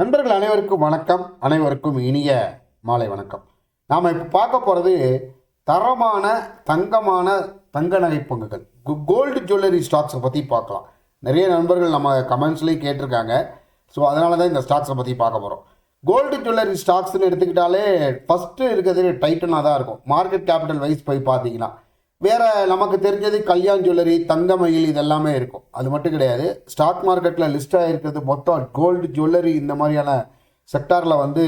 நண்பர்கள் அனைவருக்கும் வணக்கம். அனைவருக்கும் இனிய மாலை வணக்கம். நாம் இப்போ பார்க்க போகிறது தரமான தங்கமான தங்க நகை பங்குகள் கோல்டு ஜுவல்லரி ஸ்டாக்ஸை பற்றி பார்க்கலாம். நிறைய நண்பர்கள் நம்ம கமெண்ட்ஸ்லேயும் கேட்டிருக்காங்க. ஸோ அதனால தான் இந்த ஸ்டாக்ஸை பற்றி பார்க்க போகிறோம் கோல்டு ஜுவல்லரி ஸ்டாக்ஸ்னு எடுத்துக்கிட்டாலே ஃபஸ்ட்டு இருக்கிறது டைட்டனாக தான் இருக்கும். மார்க்கெட் கேபிட்டல் வைஸ் போய் பார்த்தீங்கன்னா வேறு நமக்கு தெரிஞ்சது கல்யாண் ஜுவல்லரி தங்கமயில் இதெல்லாமே இருக்கும். அது மட்டும் கிடையாது. ஸ்டாக் மார்க்கெட்டில் லிஸ்ட் ஆகிருக்கிறது மொத்தம் கோல்டு ஜுவல்லரி இந்த மாதிரியான செக்டாரில் வந்து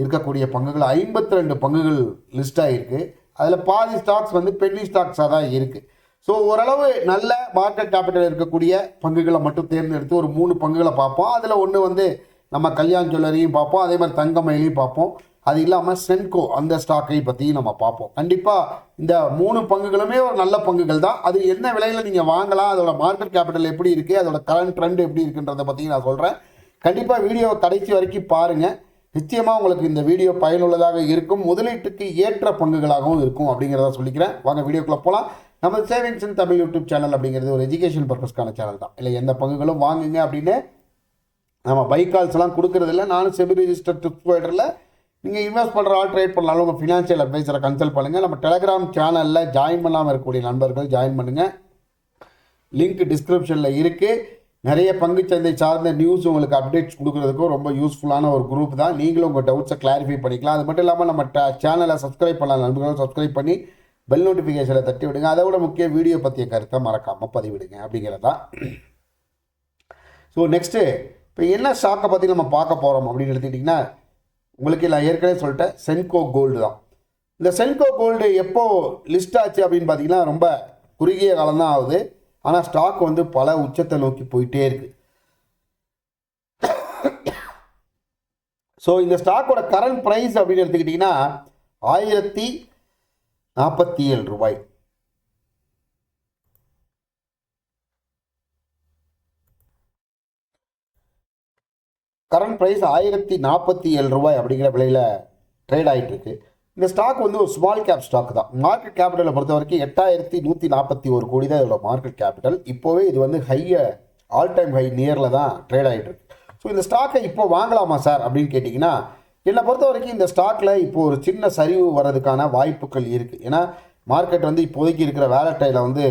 இருக்கக்கூடிய பங்குகள் ஐம்பத்தி ரெண்டு பங்குகள் லிஸ்ட் ஆகிருக்கு அதில் பாதி ஸ்டாக்ஸ் வந்து பென்னி ஸ்டாக்ஸாக தான் இருக்குது ஸோ ஓரளவு நல்ல மார்க்கெட் கேபிட்டல் இருக்கக்கூடிய பங்குகளை மட்டும் தேர்ந்தெடுத்து ஒரு மூணு பங்குகளை பார்ப்போம். அதில் ஒன்று வந்து நம்ம கல்யாண் ஜுவல்லரியும் பார்ப்போம். அதே மாதிரி தங்கமயிலையும் பார்ப்போம். அது இல்லாமல் சென்கோ அந்த ஸ்டாக்கை பற்றியும் நம்ம பார்ப்போம். கண்டிப்பாக இந்த மூணு பங்குகளுமே ஒரு நல்ல பங்குகள் தான். அது என்ன விலையில் நீங்கள் வாங்கலாம் அதோட மார்க்கெட் கேபிட்டல் எப்படி இருக்குது அதோட கரண்ட் ட்ரெண்ட் எப்படி இருக்குன்றதை பற்றி நான் சொல்கிறேன் கண்டிப்பாக வீடியோ கடைசி வரைக்கும் பாருங்கள் நிச்சயமாக உங்களுக்கு இந்த வீடியோ பயனுள்ளதாக இருக்கும். முதலீட்டுக்கு ஏற்ற பங்குகளாகவும் இருக்கும் அப்படிங்கிறத சொல்லிக்கிறேன். வாங்க வீடியோக்குள்ளே போகலாம் நம்ம savings in Tamil YouTube channel அப்படிங்கிறது ஒரு எஜுகேஷன் பர்பஸ்க்கான சேனல் தான். இல்லை எந்த பங்குகளும் வாங்குங்க அப்படின்னு நம்ம பைக் கால்ஸ்லாம் கொடுக்கறதில்ல நானும் செமி ரிஜிஸ்டர் ட்ரிப் போய்டரில் நீங்கள் இன்வெஸ்ட் பண்ணுற ஆள் ட்ரேட் பண்ணாலும் உங்கள் ஃபினான்ஷியல் அட்வைஸரை கன்சல்ட் பண்ணுங்கள் நம்ம டெலகிராம் சேனலில் ஜாயின் பண்ணாமல் இருக்கக்கூடிய நண்பர்கள் ஜாயின் பண்ணுங்கள் லிங்க் டிஸ்கிரிப்ஷனில் இருக்குது நிறைய பங்குச்சந்தை சார்ந்த நியூஸ் உங்களுக்கு அப்டேட்ஸ் கொடுக்குறதுக்கும் ரொம்ப யூஸ்ஃபுல்லான ஒரு குரூப் தான். நீங்களும் உங்கள் டவுட்ஸை கிளாரிஃபை பண்ணிக்கலாம். அது மட்டும் இல்லாமல் நம்ம சேனலை சப்ஸ்கிரைப் பண்ணலாம் நண்பர்களும் சப்ஸ்கிரைப் பண்ணி பெல் நோட்டிஃபிகேஷனை தட்டி விடுங்க. அதை விட முக்கிய வீடியோ பற்றிய கருத்தை மறக்காமல் பதிவிடுங்க அப்படிங்கிறது தான் ஸோ நெக்ஸ்ட்டு இப்போ என்ன ஸ்டாக்கை பற்றி நம்ம பார்க்க போகிறோம் அப்படின்னு எடுத்துக்கிட்டிங்கன்னா உங்களுக்கு நான் ஏற்கனவே சொல்லிட்டேன் சென்கோ கோல்டு தான். இந்த சென்கோ கோல்டு எப்போ லிஸ்ட் ஆச்சு அப்படின்னு பார்த்தீங்கன்னா ரொம்ப குறுகிய காலம் தான் ஆகுது. ஆனால் ஸ்டாக் வந்து பல உச்சத்தை நோக்கி போயிட்டே இருக்கு. ஸோ இந்த ஸ்டாக்கோட கரண்ட் ப்ரைஸ் அப்படின்னு எடுத்துக்கிட்டிங்கன்னா ஆயிரத்தி நாற்பத்தி ஏழு ரூபாய். கரண்ட் ப்ரைஸ் ஆயிரத்தி நாற்பத்தி ஏழு ரூபாய் அப்படிங்கிற விலையில் ட்ரேட் ஆகிட்டு இருக்கு. இந்த ஸ்டாக் வந்து ஒரு ஸ்மால் கேப் ஸ்டாக் தான். மார்க்கெட் கேபிட்டலை பொறுத்த வரைக்கும் எட்டாயிரத்தி நூற்றி நாற்பத்தி ஒரு கோடி தான் இதோட மார்க்கெட் கேபிட்டல் இப்போவே இது வந்து ஹையை ஆல் டைம் ஹை நியரில் தான் ட்ரேட் ஆகிட்டு இருக்கு. ஸோ இந்த ஸ்டாக்கை இப்போ வாங்கலாமா சார் அப்படின்னு கேட்டிங்கன்னா என்னை பொறுத்த வரைக்கும் இந்த ஸ்டாக்கில் இப்போ ஒரு சின்ன சரிவு வர்றதுக்கான வாய்ப்புகள் இருக்குது ஏன்னா மார்க்கெட் வந்து இப்போதைக்கு இருக்கிற வேலட்டையில் வந்து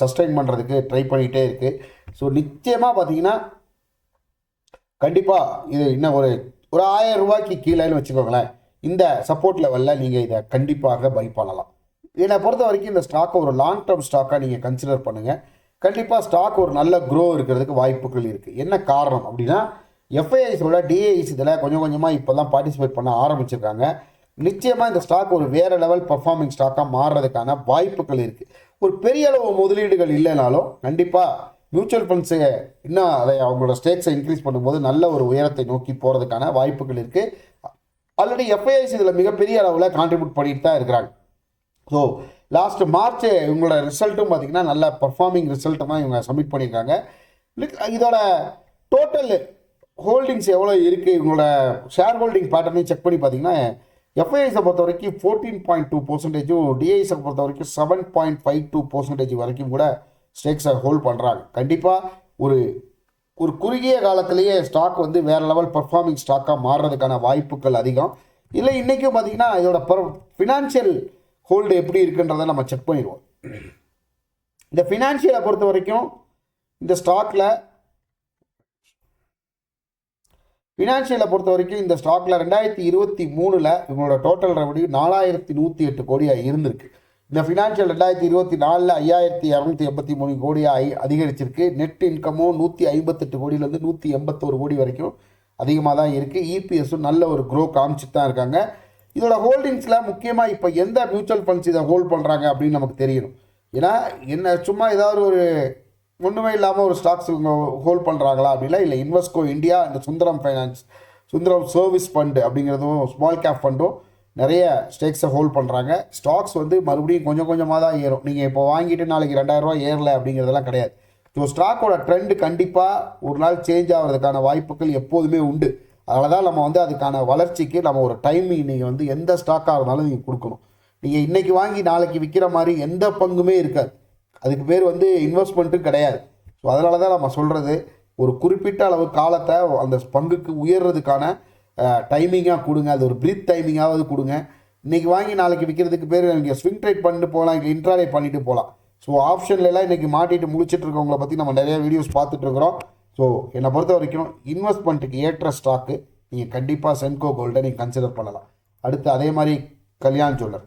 சஸ்டைன் பண்ணுறதுக்கு ட்ரை பண்ணிகிட்டே இருக்குது ஸோ நிச்சயமாக பார்த்தீங்கன்னா கண்டிப்பாக இது இன்னும் ஒரு ஒரு ஆயிரம் ரூபாய்க்கு கீழேன்னு வச்சுக்கோங்களேன். இந்த சப்போர்ட் லெவலில் நீங்கள் இதை கண்டிப்பாக பை பண்ணலாம். என்னை பொறுத்த வரைக்கும் இந்த ஸ்டாக்கை ஒரு லாங் டேர்ம் ஸ்டாக்காக நீங்கள் கன்சிடர் பண்ணுங்கள் கண்டிப்பாக ஸ்டாக் ஒரு நல்ல க்ரோ இருக்கிறதுக்கு வாய்ப்புகள் இருக்குது என்ன காரணம் அப்படின்னா எஃப்ஐஐஸோட டிஐஸ் இதில் கொஞ்சம் கொஞ்சமாக இப்போ தான் பார்ட்டிசிபேட் பண்ண ஆரம்பிச்சிருக்காங்க. நிச்சயமாக இந்த ஸ்டாக் ஒரு வேறு லெவல் பர்ஃபார்மிங் ஸ்டாக்காக மாறுறதுக்கான வாய்ப்புகள் இருக்குது ஒரு பெரிய அளவு முதலீடுகள் இல்லைனாலும் கண்டிப்பாக மியூச்சுவல் ஃபண்ட்ஸு இன்னும் அதை அவங்களோட ஸ்டேக்ஸை இன்க்ரீஸ் பண்ணும்போது நல்ல ஒரு உயரத்தை நோக்கி போகிறதுக்கான வாய்ப்புகள் இருக்குது ஆல்ரெடி எஃப்ஐஐஸ் இதில் மிகப்பெரிய அளவில் கான்ட்ரிபியூட் பண்ணிட்டு தான் இருக்கிறாங்க. ஸோ லாஸ்ட் மார்ச் இவங்களோட ரிசல்ட்டும் பார்த்திங்கன்னா நல்ல பர்ஃபார்மிங் ரிசல்ட்டு தான் இவங்க சப்மிட் பண்ணியிருக்காங்க. இதோட டோட்டல் ஹோல்டிங்ஸ் எவ்வளோ இருக்குது இவங்களோட ஷேர் ஹோல்டிங் பேட்டர்னையும் செக் பண்ணி பார்த்தீங்கன்னா எஃப்ஐஐஸை பொறுத்த வரைக்கும் ஃபோர்டீன் பாயிண்ட் டூ பர்சன்டேஜும் டிஐஸை பொறுத்த வரைக்கும் seven point five two percentage வரைக்கும் கூட ஸ்டேக்ஸை ஹோல்ட் பண்ணுறாங்க கண்டிப்பாக ஒரு ஒரு குறுகிய காலத்திலேயே ஸ்டாக் வந்து வேறு லெவல் பர்ஃபார்மிங் ஸ்டாக்காக மாறுறதுக்கான வாய்ப்புகள் அதிகம். இல்லை இன்றைக்கும் பார்த்தீங்கன்னா இதோட பர் ஃபினான்ஷியல் ஹோல்டு எப்படி இருக்குன்றதை நம்ம செக் பண்ணிடுவோம். இந்த ஃபினான்ஷியலை பொறுத்த வரைக்கும் இந்த ஸ்டாக்கில் ஃபினான்ஷியலை பொறுத்த வரைக்கும் இந்த ஸ்டாக்கில் ரெண்டாயிரத்தி இருபத்தி மூணில் இவங்களோட டோட்டல் ரெவன்யூ நாலாயிரத்தி நூற்றி எட்டு கோடியாக இருந்திருக்கு. இந்த ஃபினான்ஷியல் ரெண்டாயிரத்தி இருபத்தி நாலில் ஐயாயிரத்தி இரநூத்தி எண்பத்தி மூணு கோடியாக அதிகரிச்சிருக்கு. நெட் இன்கமும் நூற்றி ஐம்பத்தெட்டு கோடியிலேருந்து நூற்றி எண்பத்தோரு கோடி வரைக்கும் அதிகமாக தான் இருக்குது இபிஎஸும் நல்ல ஒரு க்ரோ காமிச்சிட்டு தான் இருக்காங்க. இதோட ஹோல்டிங்ஸில் முக்கியமாக இப்போ எந்த மியூச்சுவல் ஃபண்ட்ஸ் இதை ஹோல்ட் பண்ணுறாங்க அப்படின்னு நமக்கு தெரியணும். ஏன்னா என்ன சும்மா ஏதாவது ஒரு ஒன்றுமே இல்லாமல் ஒரு ஸ்டாக்ஸ் இவங்க ஹோல்ட் பண்ணுறாங்களா அப்படின்னா இல்லை இன்வெஸ்கோ இந்தியா இந்த Sundaram finance Sundaram service fund அப்படிங்கிறதும் ஸ்மால் கேப் ஃபண்டும் நிறைய ஸ்டேக்ஸை ஹோல்ட் பண்ணுறாங்க ஸ்டாக்ஸ் வந்து மறுபடியும் கொஞ்சம் கொஞ்சமாக தான் ஏறும். நீங்கள் இப்போ வாங்கிட்டு நாளைக்கு ரெண்டாயிரரூவா ஏறல அப்படிங்கிறதெல்லாம் கிடையாது. ஸோ ஸ்டாக்கோட ட்ரெண்டு கண்டிப்பாக ஒரு நாள் சேஞ்ச் ஆகிறதுக்கான வாய்ப்புகள் எப்போதுமே உண்டு. அதனால தான் நம்ம வந்து அதுக்கான வளர்ச்சிக்கு நம்ம ஒரு டைமிங் நீங்கள் வந்து எந்த ஸ்டாக்காக இருந்தாலும் நீங்கள் கொடுக்கணும். நீங்கள் இன்றைக்கி வாங்கி நாளைக்கு விற்கிற மாதிரி எந்த பங்குமே இருக்காது. அதுக்கு பேர் வந்து இன்வெஸ்ட்மெண்ட்டும் கிடையாது. ஸோ அதனால தான் நம்ம சொல்கிறது ஒரு குறிப்பிட்ட அளவு காலத்தை அந்த பங்குக்கு உயர்றதுக்கான டைமிங்காக கொடுங்க. அது ஒரு பிரீத் டைமிங்காவது கொடுங்க. இன்றைக்கி வாங்கி நாளைக்கு விற்கிறதுக்கு பேர் நீங்கள் ஸ்விங் ட்ரேட் பண்ணிட்டு போகலாம் இல்லை இன்ட்ராடே பண்ணிட்டு போகலாம். ஸோ ஆப்ஷன்லலாம் இன்றைக்கி மாட்டிட்டு முடிச்சுட்டு இருக்கவங்கள பற்றி நம்ம நிறைய வீடியோஸ் பார்த்துட்ருக்குறோம் ஸோ என்னை பொறுத்த வரைக்கும் இன்வெஸ்ட்மெண்ட்டுக்கு ஏற்ற ஸ்டாக்கு நீங்கள் கண்டிப்பாக சென்கோ கோல்டை நீங்கள் கன்சிடர் பண்ணலாம். அடுத்து அதே மாதிரி கல்யாண் ஜுவல்லர்.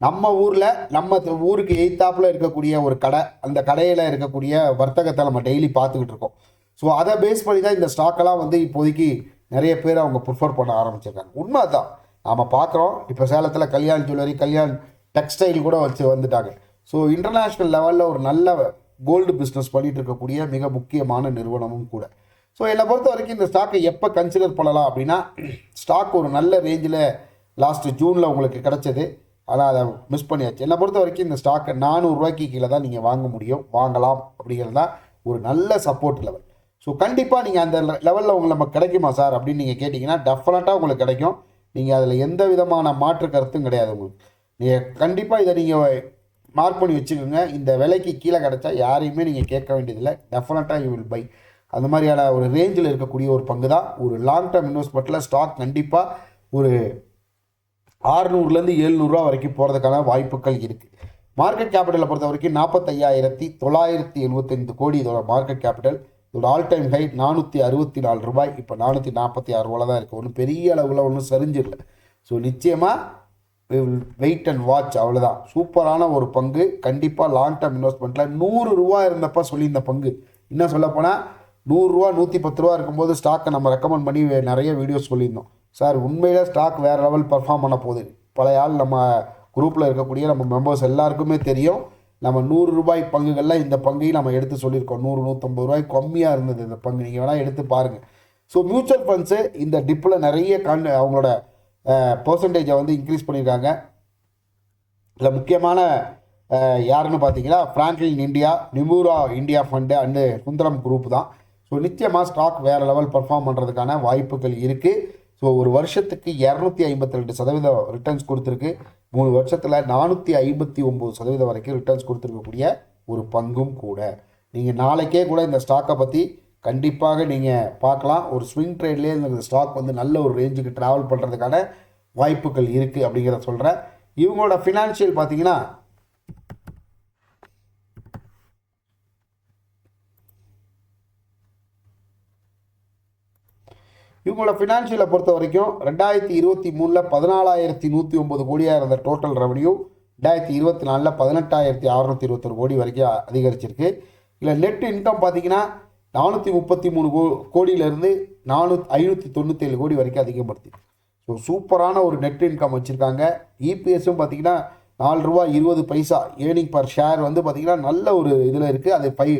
நம்ம ஊரில் நம்ம ஊருக்கு எய்த்தாப்பில் இருக்கக்கூடிய ஒரு கடை அந்த கடையில் இருக்கக்கூடிய வர்த்தகத்தை நம்ம டெய்லி பார்த்துக்கிட்டு இருக்கோம். ஸோ அதை பேஸ் பண்ணி தான் இந்த ஸ்டாக்கெல்லாம் வந்து இப்போதைக்கு நிறைய பேர் அவங்க ப்ரிஃபர் பண்ண ஆரம்பிச்சிருக்காங்க. உண்மை தான் நாம் பார்க்குறோம் இப்போ சேலத்தில் கல்யாண் ஜுவல்லரி கல்யாண் டெக்ஸ்டைல் கூட வச்சு வந்துட்டாங்க. ஸோ இன்டர்நேஷ்னல் லெவலில் ஒரு நல்ல கோல்டு பிஸ்னஸ் பண்ணிகிட்டு இருக்கக்கூடிய மிக முக்கியமான நிறுவனமும் கூட. ஸோ என்னை பொறுத்த வரைக்கும் இந்த ஸ்டாக்கை எப்போ கன்சிடர் பண்ணலாம் அப்படின்னா ஸ்டாக் ஒரு நல்ல ரேஞ்சில் லாஸ்ட்டு ஜூனில் உங்களுக்கு கிடச்சது. ஆனால் அதை மிஸ் பண்ணியாச்சு. என்னை பொறுத்த வரைக்கும் இந்த ஸ்டாக்கை நானூறுரூவாய்க்கு கீழே தான் நீங்கள் வாங்க முடியும். வாங்கலாம் அப்படிங்கிறது தான் ஒரு நல்ல சப்போர்ட் லெவல் ஸோ கண்டிப்பாக நீங்கள் அந்த லெவலில் உங்களுக்கு நம்ம கிடைக்குமா சார்? அப்படின்னு நீங்கள் கேட்டிங்கன்னா டெஃபினட்டாக உங்களுக்கு கிடைக்கும். நீங்கள் அதில் எந்த விதமான மாற்று கருத்தும் கிடையாது உங்களுக்கு. நீங்கள் கண்டிப்பாக இதை நீங்கள் மார்க் பண்ணி வச்சுக்கோங்க. இந்த விலைக்கு கீழே கிடைச்சா யாரையுமே நீங்கள் கேட்க வேண்டியதில்லை. டெஃபினட்டாக யூ வில் பை அந்த மாதிரியான ஒரு ரேஞ்சில் இருக்கக்கூடிய ஒரு பங்கு தான். ஒரு லாங் டேர்ம் இன்வெஸ்ட்மெண்ட்டில் ஸ்டாக் கண்டிப்பாக ஒரு ஆறுநூறுலேருந்து எழுநூறுவா வரைக்கும் போகிறதுக்கான வாய்ப்புகள் இருக்குது மார்க்கெட் கேபிட்டலை பொறுத்த வரைக்கும் நாற்பத்தையாயிரத்தி தொள்ளாயிரத்தி எழுபத்தைந்து கோடி இதோட மார்க்கெட் கேபிட்டல் இதோட ஆல் டைம் ஹை நானூற்றி அறுபத்தி நாலு ரூபாய். இப்போ நானூற்றி நாற்பத்தி ஆறு ரூபாய் தான் இருக்குது ஒன்றும் பெரிய அளவில் ஒன்றும் சரிஞ்சிடல. ஸோ நிச்சயமாக வெயிட் அண்ட் வாட்ச் அவ்வளோதான் சூப்பரான ஒரு பங்கு. கண்டிப்பாக லாங் டேர்ம் இன்வெஸ்ட்மெண்ட்டில் நூறு ரூபா இருந்தப்போ சொல்லியிருந்த பங்கு. என்ன சொல்லப்போனால் நூறுரூவா நூற்றி பத்து ரூபா இருக்கும்போது ஸ்டாக்கை நம்ம ரெக்கமெண்ட் பண்ணி நிறைய வீடியோஸ் சொல்லியிருந்தோம். சார் உண்மையில் ஸ்டாக் வேறு லெவல் பர்ஃபார்ம் பண்ண போகுது. பழைய ஆள் நம்ம குரூப்பில் இருக்கக்கூடிய நம்ம மெம்பர்ஸ் எல்லாருக்குமே தெரியும். நம்ம நூறு ரூபாய் பங்குகளில் இந்த பங்கையும் நம்ம எடுத்து சொல்லியிருக்கோம். நூறு நூற்றம்பது ரூபாய் கம்மியாக இருந்தது இந்த பங்கு. நீங்கள் வேணால் எடுத்து பாருங்கள் ஸோ மியூச்சுவல் ஃபண்ட்ஸு இந்த டிப்பில் நிறைய கண் அவங்களோட பர்சன்டேஜை வந்து இன்க்ரீஸ் பண்ணியிருக்காங்க. இதில் முக்கியமான யாருன்னு பார்த்தீங்கன்னா Franklin India Nomura India fund and Sundaram group தான். ஸோ நிச்சயமாக ஸ்டாக் வேறு லெவல் பர்ஃபார்ம் பண்ணுறதுக்கான வாய்ப்புகள் இருக்குது ஸோ ஒரு வருஷத்துக்கு இரநூத்தி ஐம்பத்தி ரெண்டு சதவீதம் ரிட்டர்ன்ஸ் கொடுத்துருக்கு. மூணு வருஷத்தில் நானூற்றி ஐம்பத்தி ஒம்பது சதவீதம் வரைக்கும் ரிட்டர்ன்ஸ் கொடுத்துருக்கக்கூடிய ஒரு பங்கும் கூட. நீங்கள் நாளைக்கே கூட இந்த ஸ்டாக்கை பற்றி கண்டிப்பாக நீங்கள் பார்க்கலாம். ஒரு ஸ்விங் ட்ரேட்லேயே இந்த ஸ்டாக் வந்து நல்ல ஒரு ரேஞ்சுக்கு ட்ராவல் பண்ணுறதுக்கான வாய்ப்புகள் இருக்குது அப்படிங்கிறத சொல்கிறேன் இவங்களோட ஃபினான்ஷியல் பார்த்தீங்கன்னா இவங்களோட ஃபினான்ஷியலை பொறுத்த வரைக்கும் ரெண்டாயிரத்தி இருபத்தி மூணில் பதினாலாயிரத்தி நூற்றி ஒம்பது கோடியாக இருந்த டோட்டல் ரெவன்யூ ரெண்டாயிரத்தி இருபத்தி நாலில் பதினெட்டாயிரத்தி அறநூற்றி இருபத்தொரு கோடி வரைக்கும் அதிகரிச்சிருக்கு. இல்லை நெட் இன்கம் பார்த்தீங்கன்னா நானூற்றி முப்பத்தி மூணு கோ கோடியிலேருந்து நானூற்றி ஐநூற்றி தொண்ணூற்றேழு கோடி வரைக்கும் அதிகப்படுத்தி. ஸோ சூப்பரான ஒரு நெட் இன்கம் வச்சுருக்காங்க. இபிஎஸும் பார்த்தீங்கன்னா நாலு ரூபா இருபது பைசா ஏர்னிங் பர் ஷேர் வந்து பார்த்தீங்கன்னா நல்ல ஒரு இதில் இருக்குது அது பை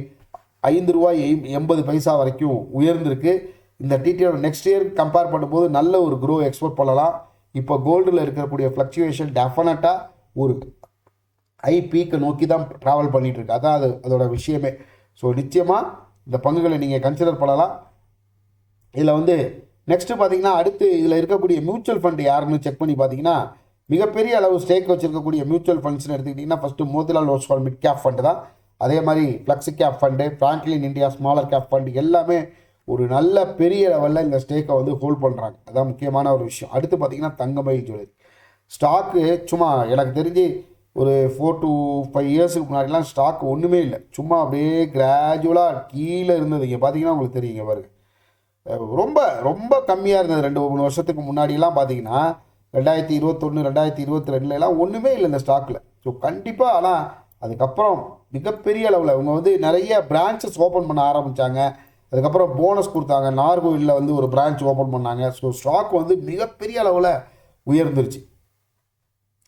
ஐந்து ரூபாய் எம்- எண்பது பைசா வரைக்கும் உயர்ந்திருக்கு. இந்த டிடியோட நெக்ஸ்ட் இயர் கம்பேர் பண்ணும்போது நல்ல ஒரு க்ரோ எக்ஸ்போர்ட் பண்ணலாம். இப்போ கோல்டில் இருக்கக்கூடிய ஃப்ளக்சுவேஷன் டெஃபினட்டாக ஒரு ஐ பீக்கை நோக்கி தான் ட்ராவல் பண்ணிகிட்ருக்கு அதான் அது அதோட விஷயமே. ஸோ நிச்சயமாக இந்த பங்குகளை நீங்கள் கன்சிடர் பண்ணலாம். இதில் வந்து நெக்ஸ்ட்டு பார்த்தீங்கன்னா அடுத்து இதில் இருக்கக்கூடிய மியூச்சுவல் ஃபண்ட் யாருன்னு செக் பண்ணி பார்த்தீங்கன்னா மிகப்பெரிய அளவு ஸ்டேக் வச்சிருக்கக்கூடிய மியூச்சுவல் ஃபண்ட்ஸ்னு எடுத்துக்கிட்டிங்கன்னா first Motilal Oswal mid cap fund தான். அதே மாதிரி flexi cap fund Franklin India smaller cap fund எல்லாமே ஒரு நல்ல பெரிய லெவலில் இந்த ஸ்டேக்கை வந்து ஹோல்ட் பண்ணுறாங்க அதான் முக்கியமான ஒரு விஷயம். அடுத்து பார்த்தீங்கன்னா தங்கமயில் ஜுவல்லரி ஸ்டாக்கு சும்மா எனக்கு தெரிஞ்சு ஒரு ஃபோர் டு ஃபைவ் இயர்ஸுக்கு முன்னாடிலாம் ஸ்டாக் ஒன்றுமே இல்லை. சும்மா அப்படியே கிராஜுவலாக கீழே இருந்தது. இங்கே பார்த்தீங்கன்னா உங்களுக்கு தெரியுங்க பாருங்க. ரொம்ப ரொம்ப கம்மியாக இருந்தது. ரெண்டு மூணு வருஷத்துக்கு முன்னாடிலாம் பார்த்தீங்கன்னா ரெண்டாயிரத்தி இருபத்தொன்று ரெண்டாயிரத்தி இருபத்தி ரெண்டுலலாம் ஒன்றுமே இல்லை இந்த ஸ்டாக்கில் ஸோ கண்டிப்பாக ஆனால் அதுக்கப்புறம் மிகப்பெரிய அளவில் இவங்க வந்து நிறைய பிரான்ச்சஸ் ஓப்பன் பண்ண ஆரம்பித்தாங்க அதுக்கப்புறம் போனஸ் கொடுத்தாங்க. நார்கோயிலில் வந்து ஒரு பிரான்ச் ஓப்பன் பண்ணாங்க. ஸோ ஸ்டாக் வந்து மிகப்பெரிய அளவில் உயர்ந்துருச்சு.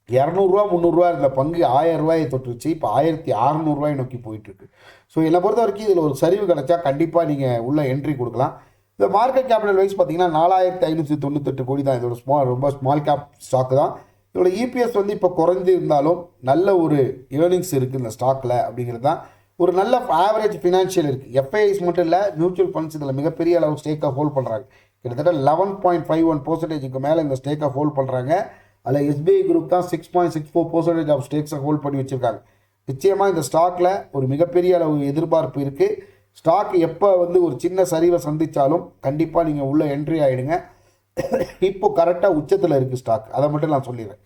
இரநூறுவா முந்நூறுரூவா இருந்த பங்கு ஆயிரம் ரூபாயை தொட்டுருச்சு. இப்போ ஆயிரத்தி அறநூறுவாயை நோக்கி போயிட்டுருக்கு. ஸோ என்னை பொறுத்த வரைக்கும் இதில் ஒரு சரிவு கிடச்சா கண்டிப்பாக நீங்கள் உள்ள என்ட்ரி கொடுக்கலாம். இந்த மார்க்கெட் கேபிட்டல் வைஸ் பார்த்தீங்கன்னா நாலாயிரத்தி ஐநூற்றி தொண்ணூத்தெட்டு கோடி தான் இதோட ஸ்மால் ரொம்ப ஸ்மால் கேப் ஸ்டாக்கு தான். இதோட இபிஎஸ் வந்து இப்போ குறைஞ்சி இருந்தாலும் நல்ல ஒரு ஏர்னிங்ஸ் இருக்குது இந்த ஸ்டாக்கில் அப்படிங்கிறது தான் ஒரு நல்ல ஆவரேஜ் ஃபினான்ஷியல் இருக்குது எஃப்ஐஐஸ் மட்டும் இல்லை மியூச்சுவல் ஃபண்ட்ஸ் இதில் மிகப்பெரிய அளவு ஸ்டேக்கை ஹோல்ட் பண்ணுறாங்க கிட்டத்தட்ட லெவன் பாயிண்ட் ஃபைவ் ஒன் பர்சன்டேஜுக்கு மேலே இந்த ஸ்டேக்கை ஹோல்ட் பண்ணுறாங்க அதில் எஸ்பிஐ குரூப் தான் six point six four percentage of ஸ்டேக்ஸை hold பண்ணி வச்சுருக்காங்க. நிச்சயமாக இந்த ஸ்டாக்கில் ஒரு மிகப்பெரிய அளவு எதிர்பார்ப்பு இருக்குது ஸ்டாக் எப்போ வந்து ஒரு சின்ன சரிவை சந்தித்தாலும் கண்டிப்பாக நீங்கள் உள்ளே என்ட்ரி ஆகிடுங்க இப்போ கரெக்டாக உச்சத்தில் இருக்குது ஸ்டாக் அதை மட்டும் நான் சொல்லிடுறேன்.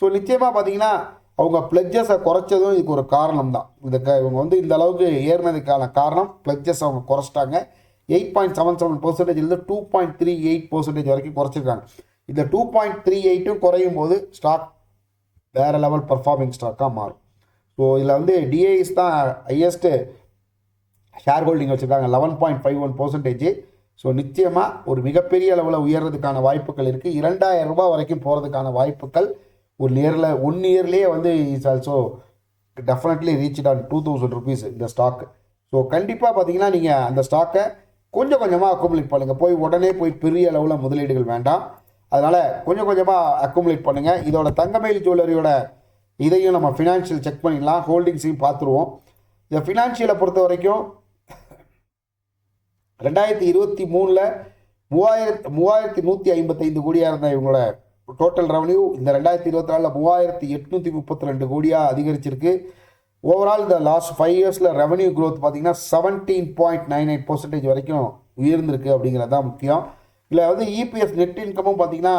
ஸோ நிச்சயமாக பார்த்தீங்கன்னா அவங்க பிளட்ஜஸை குறைச்சதும் இதுக்கு ஒரு காரணம் தான் இந்த க இவங்க வந்து இந்த அளவுக்கு ஏறினதுக்கான காரணம் பிளட்ஜஸ் அவங்க குறைச்சிட்டாங்க. Eight point seven seven பர்சன்டேஜ்லேருந்து two point three eight percentage வரைக்கும் குறைச்சிருக்காங்க. இந்த டூ பாயிண்ட் த்ரீ எயிட்டும் குறையும் போது ஸ்டாக் வேறு லெவல் பர்ஃபார்மிங் ஸ்டாக்காக மாறும். ஸோ இதில் வந்து டிஐஸ் தான் ஹையஸ்ட்டு ஷேர் ஹோல்டிங் வச்சுருக்காங்க. Eleven point five one percentage so நிச்சயமாக ஒரு மிகப்பெரிய அளவில் உயர்றதுக்கான வாய்ப்புகள் இருக்குது இரண்டாயிரம் ரூபாய் வரைக்கும் போகிறதுக்கான வாய்ப்புகள் ஒரு இயரில் ஒன் இயர்லேயே வந்து is also definitely reach on two thousand rupees இந்த ஸ்டாக் ஸோ கண்டிப்பாக பார்த்தீங்கன்னா நீங்கள் அந்த ஸ்டாக்கை கொஞ்சம் கொஞ்சமாக அக்குமுலேட் பண்ணுங்கள் போய் உடனே போய் பெரிய அளவில் முதலீடுகள் வேண்டாம். அதனால் கொஞ்சம் கொஞ்சமாக அக்குமுலேட் பண்ணுங்கள் இதோட தங்கமயில் ஜுவல்லரியோட இதையும் நம்ம ஃபினான்ஷியல் செக் பண்ணிடலாம். ஹோல்டிங்ஸையும் பார்த்துருவோம் இந்த ஃபினான்ஷியலை பொறுத்த வரைக்கும் ரெண்டாயிரத்தி இருபத்தி மூணில் மூவாயிரத்து மூவாயிரத்தி நூற்றி ஐம்பத்தைந்து கோடியாக இருந்த இவங்களோட டோட்டல் ரெவன்யூ இந்த ரெண்டாயிரத்தி இருபத்தி நாலில் மூவாயிரத்தி எட்நூற்றி முப்பத்தி ரெண்டு கோடியாக அதிகரிச்சிருக்கு. ஓவரால் இந்த லாஸ்ட் ஃபைவ் இயர்ஸில் ரெவன்யூ க்ரோத் பார்த்தீங்கன்னா seventeen point nine eight percentage வரைக்கும் உயர்ந்திருக்கு அப்படிங்கிறது தான் முக்கியம். இல்லை வந்து இபிஎஃப் நெட் இன்கமும் பார்த்தீங்கன்னா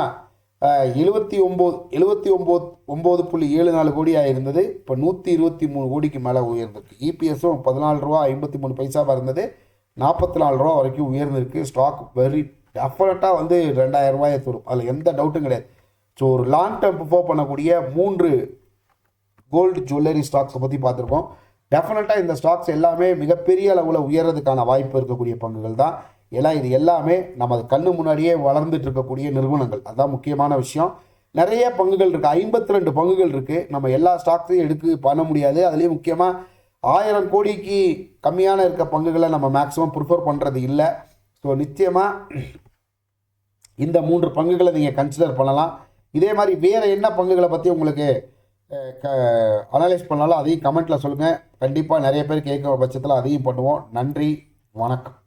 எழுபத்தி ஒம்பது எழுபத்தி ஒம்பது ஒம்பது புள்ளி ஏழு நாலு கோடியாக இருந்தது. இப்போ நூற்றி இருபத்தி மூணு கோடிக்கு மேலே உயர்ந்திருக்கு. இபிஎஸும் பதினாலு ரூபா ஐம்பத்தி மூணு பைசாவாக இருந்தது நாற்பத்தி நாலு ரூபா வரைக்கும் உயர்ந்திருக்கு. ஸ்டாக் வெரி டெஃபினட்டாக வந்து ரெண்டாயிரம் ரூபாயை தரும். அதில் எந்த டவுட்டும் கிடையாது. ஸோ ஒரு லாங் டேர்ம் ப்ரிஃபர் பண்ணக்கூடிய மூன்று கோல்டு ஜுவல்லரி ஸ்டாக்ஸை பற்றி பார்த்துருக்கோம். டெஃபினட்டாக இந்த ஸ்டாக்ஸ் எல்லாமே மிகப்பெரிய அளவில் உயர்றதுக்கான வாய்ப்பு இருக்கக்கூடிய பங்குகள் தான். ஏன்னா இது எல்லாமே நமது கண்ணு முன்னாடியே வளர்ந்துட்டு இருக்கக்கூடிய நிறுவனங்கள். அதுதான் முக்கியமான விஷயம். நிறைய பங்குகள் இருக்குது ஐம்பத்தி ரெண்டு பங்குகள் இருக்குது நம்ம எல்லா ஸ்டாக்ஸையும் எடுக்க பண்ண முடியாது. அதுலேயும் முக்கியமாக ஆயிரம் கோடிக்கு கம்மியான இருக்க பங்குகளை நம்ம மேக்ஸிமம் ப்ரிஃபர் பண்ணுறது இல்லை. ஸோ நிச்சயமாக இந்த மூன்று பங்குகளை நீங்கள் கன்சிடர் பண்ணலாம். இதே மாதிரி வேறு என்ன பங்குகளை பற்றி உங்களுக்கு க அனலைஸ் பண்ணாலும் அதையும் கமெண்ட்டில் சொல்லுங்கள் கண்டிப்பாக நிறைய பேர் கேட்குற பட்சத்தில் அதையும் பண்ணுவோம். நன்றி வணக்கம்.